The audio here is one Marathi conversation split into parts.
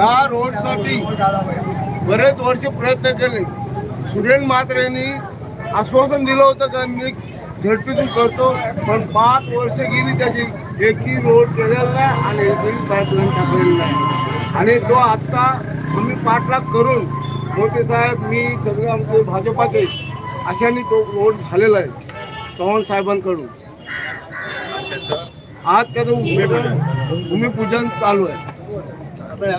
ह्या रोडसाठी बरेच वर्ष प्रयत्न केले. सुरेन म्हात्रेंनी आश्वासन दिलं होतं का मी झडपीतून करतो पण पाच वर्ष गेली त्याची एकही रोड केलेला नाही आणि एकही पाईपलाईन टाकलेली नाही. आणि तो आत्ता आम्ही पाठलाग करून मोठे साहेब मी सगळे आमचे भाजपाचे अशाने तो रोड झालेला आहे चव्हाण साहेबांकडून. आज त्याचं भूमिपूजन चालू आहे. आज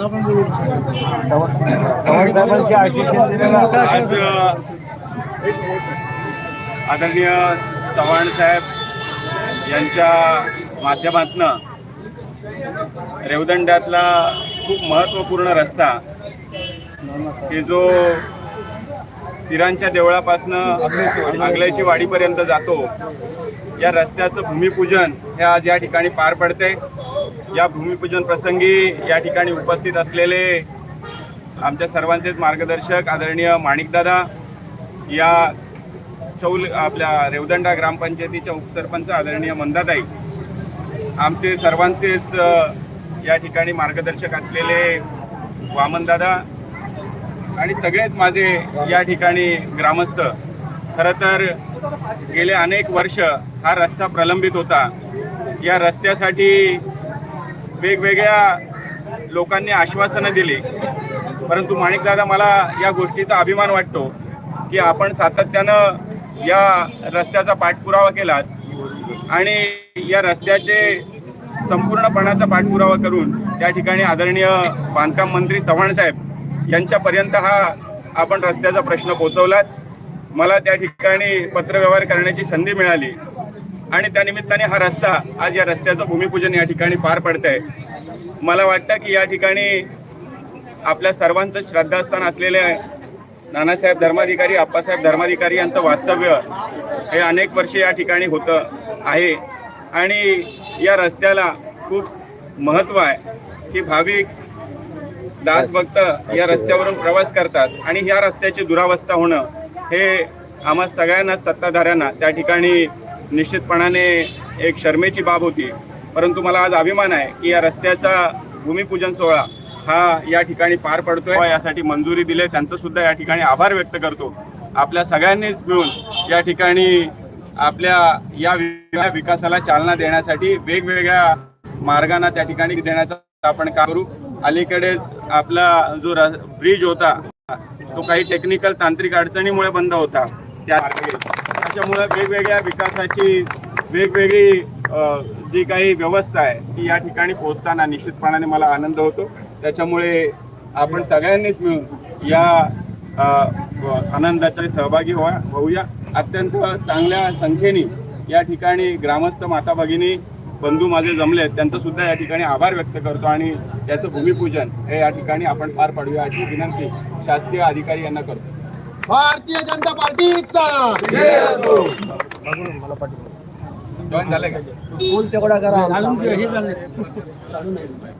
आदरणीय चव्हाण साहेब यांच्या माध्यमातनं रेवदंड्यातला खूप महत्त्वपूर्ण रस्ता की जो तिरांच्या देवळापासनं आगल्याची वाडीपर्यंत जातो या रस्त्याचं भूमिपूजन हे आज या ठिकाणी पार पडते या भूमिपूजन प्रसंगी या ठिकाणी उपस्थित असलेले आमच्या सर्वांचेच मार्गदर्शक आदरणीय माणिकदादा या चौल आपल्या रेवदंडा ग्रामपंचायतीच्या उपसरपंच आदरणीय मंदाताई आमचे सर्वांचेच या ठिकाणी मार्गदर्शक असलेले वामनदादा आणि सगळेच माझे या ठिकाणी ग्रामस्थ. खरं तर गेले अनेक वर्ष हा रस्ता प्रलंबित होता. या रस्त्यासाठी वेगवेगळ्या लोकांनी आश्वासनं दिली. परंतु माणिकदादा मला या गोष्टीचा अभिमान वाटतो की आपण सातत्यानं या रस्त्याचा पाठपुरावा केलात आणि या रस्त्याचे संपूर्णपणाचा पाठपुरावा करून त्या ठिकाणी आदरणीय बांधकाम मंत्री चव्हाण साहेब यांच्यापर्यंत हा आपण रस्त्याचा प्रश्न पोचवलात. मला त्या ठिकाणी पत्रव्यवहार करण्याची संधी मिळाली. आणि त्या निमित्ताने हा रस्ता आज या रस्त्याचं भूमिपूजन या ठिकाणी पार पडत आहे मला वाटतं की या ठिकाणी आपल्या सर्वांचं श्रद्धास्थान असलेले नानासाहेब धर्माधिकारी आप्पासाहेब धर्माधिकारी यांचं वास्तव्य हे अनेक वर्षे या ठिकाणी होतं आहे. आणि या रस्त्याला खूप महत्त्व आहे की भाविक दासभक्त या रस्त्यावरून प्रवास करतात आणि या रस्त्याची दुरावस्था होणं हे आम्हा सगळ्यांनाच सत्ताधाऱ्यांना त्या ठिकाणी निश्चितपणाने एक शर्मेची बाब होती. परंतु मला आज अभिमान आहे की या रस्त्याचा भूमिपूजन सोहळा हा या ठिकाणी पार पडतोय. यासाठी मंजुरी दिले. त्यांचं सुद्धा या ठिकाणी आभार व्यक्त करतो. आपल्या सगळ्यांनीच मिळून या ठिकाणी आपल्या या विकासाला चालना देण्यासाठी वेगवेगळ्या मार्गांना त्या ठिकाणी देण्याचा आपण काम करू. अलीकडेच आपला जो ब्रिज होता तो काही टेक्निकल तांत्रिक अडचणीमुळे बंद होता. त्या त्याच्यामुळे वेगवेगळ्या विकासाची वेगवेगळी जी काही व्यवस्था आहे ती या ठिकाणी पोहोचताना निश्चितपणाने मला आनंद होतो. त्याच्यामुळे आपण सगळ्यांनीच मिळून या आनंदाच्या सहभागी व्हा होऊया. अत्यंत चांगल्या संख्येने या ठिकाणी ग्रामस्थ माता भगिनी बंधू माझे जमले त्यांचं सुद्धा या ठिकाणी आभार व्यक्त करतो आणि त्याचं भूमिपूजन हे या ठिकाणी आपण पार पाडूया अशी विनंती शासकीय अधिकारी यांना करतो. भारतीय जनता पार्टीचा. जॉईन का? बोल तेवढा करा